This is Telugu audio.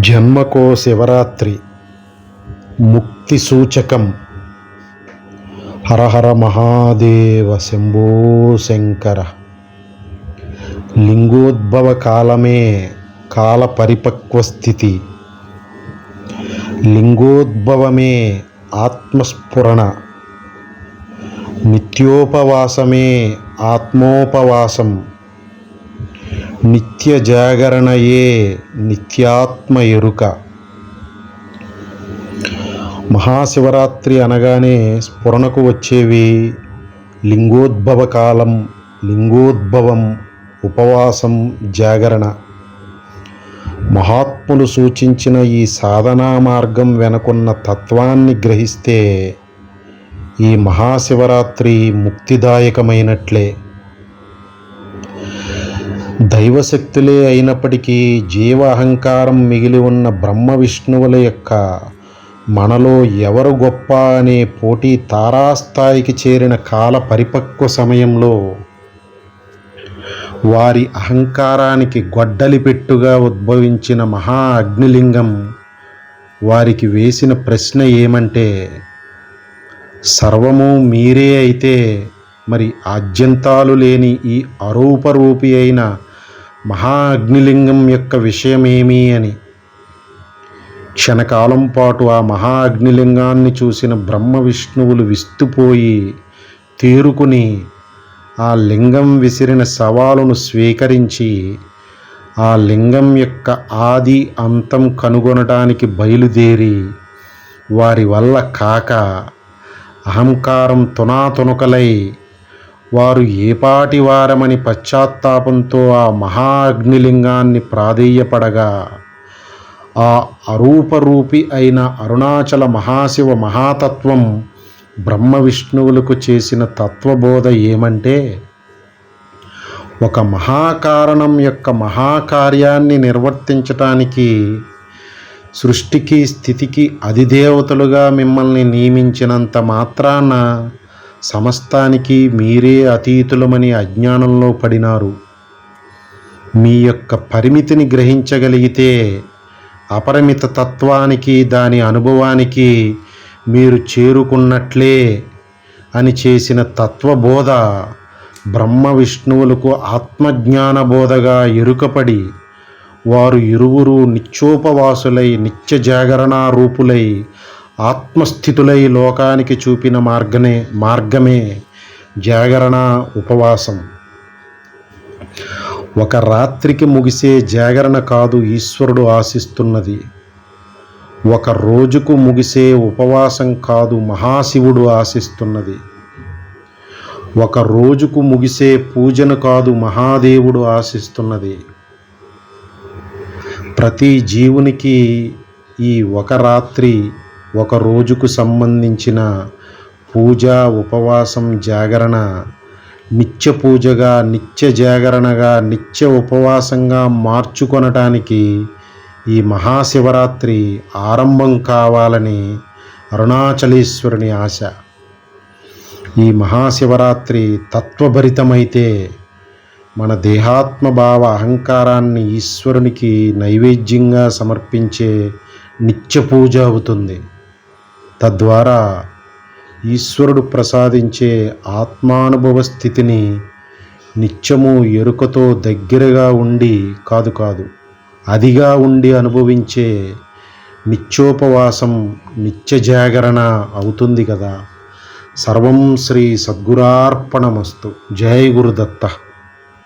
జన్మకో శివరాత్రి ముక్తి సూచకం. హరహర మహాదేవ శంభో శంకర. లింగోద్భవ కాలమే కాల పరిపక్వ స్థితి. లింగోద్భవమే ఆత్మస్ఫురణ. నిత్యోపవాసమే ఆత్మోపవాసం. నిత్య జాగరణయే నిత్యాత్మ ఎరుక. మహాశివరాత్రి అనగానే స్ఫురణకు వచ్చేవి లింగోద్భవ కాలం లింగోద్భవం ఉపవాసం జాగరణ. మహాత్ములు సూచించిన ఈ సాధనా మార్గం వెనుకున్న తత్వాన్ని గ్రహిస్తే ఈ మహాశివరాత్రి ముక్తిదాయకమైనట్లే. దైవశక్తులే అయినప్పటికీ జీవ అహంకారం మిగిలి ఉన్న బ్రహ్మ విష్ణువుల యొక్క మనలో ఎవరు గొప్ప అనే పోటీ తారాస్థాయికి చేరిన కాల పరిపక్వ సమయంలో వారి అహంకారానికి గొడ్డలి పెట్టుగా ఉద్భవించిన మహా అగ్నిలింగం వారికి వేసిన ప్రశ్న ఏమంటే సర్వము మీరే అయితే మరి ఆద్యంతాలు లేని ఈ అరూపరూపి అయిన మహా అగ్నిలింగం యొక్క విషయమేమి అని. క్షణకాలం పాటు ఆ మహా అగ్నిలింగాన్ని చూసిన బ్రహ్మ విష్ణువులు విస్తుపోయి తేరుకుని ఆ లింగం విసిరిన సవాలును స్వీకరించి ఆ లింగం యొక్క ఆది అంతం కనుగొనటానికి బయలుదేరి వారి వల్ల కాక అహంకారం తునాతునకలై వారు ఏపాటి వారమని పశ్చాత్తాపంతో ఆ మహా అగ్నిలింగాన్ని ప్రాధేయపడగా ఆ అరూపరూపి అయిన అరుణాచల మహాశివ మహాతత్వం బ్రహ్మ విష్ణువులకు చేసిన తత్వబోధ ఏమంటే ఒక మహాకారణం యొక్క మహాకార్యాన్ని నిర్వర్తించటానికి సృష్టికి స్థితికి అధిదేవతలుగా మిమ్మల్ని నియమించినంత మాత్రాన సమస్తానికి మీరే అతీతులమని అజ్ఞానంలో పడినారు. మీ యొక్క పరిమితిని గ్రహించగలిగితే అపరిమిత తత్వానికి దాని అనుభవానికి మీరు చేరుకున్నట్లే అని చేసిన తత్వబోధ బ్రహ్మ విష్ణువులకు ఆత్మజ్ఞాన బోధగా ఎరుకపడి వారు ఇరువురు నిత్యోపవాసులై నిత్య జాగరణ రూపులై ఆత్మస్థితులై లోకానికి చూపిన మార్గనే మార్గమే జాగరణ ఉపవాసం. ఒక రాత్రికి ముగిసే జాగరణ కాదు ఈశ్వరుడు ఆశిస్తున్నది. ఒక రోజుకు ముగిసే ఉపవాసం కాదు మహాశివుడు ఆశిస్తున్నది. ఒక రోజుకు ముగిసే పూజను కాదు మహాదేవుడు ఆశిస్తున్నది. ప్రతి జీవునికి ఈ ఒక రాత్రి ఒక రోజుకు సంబంధించిన పూజ ఉపవాసం జాగరణ నిత్య పూజగా నిత్య జాగరణగా నిత్య ఉపవాసంగా మార్చుకొనటానికి ఈ మహాశివరాత్రి ఆరంభం కావాలని అరుణాచలేశ్వరుని ఆశ. ఈ మహాశివరాత్రి తత్వభరితమైతే మన దేహాత్మ భావ అహంకారాన్ని ఈశ్వరునికి నైవేద్యంగా సమర్పించే నిత్య పూజ అవుతుంది. తద్వారా ఈశ్వరుడు ప్రసాదించే ఆత్మానుభవ స్థితిని నిత్యము ఎరుకతో దగ్గరగా ఉండి కాదు కాదు అదిగా ఉండి అనుభవించే నిత్యోపవాసం నిత్య జాగరణ అవుతుంది కదా. సర్వం శ్రీ సద్గురార్పణమస్తు. జయ గురుదత్త.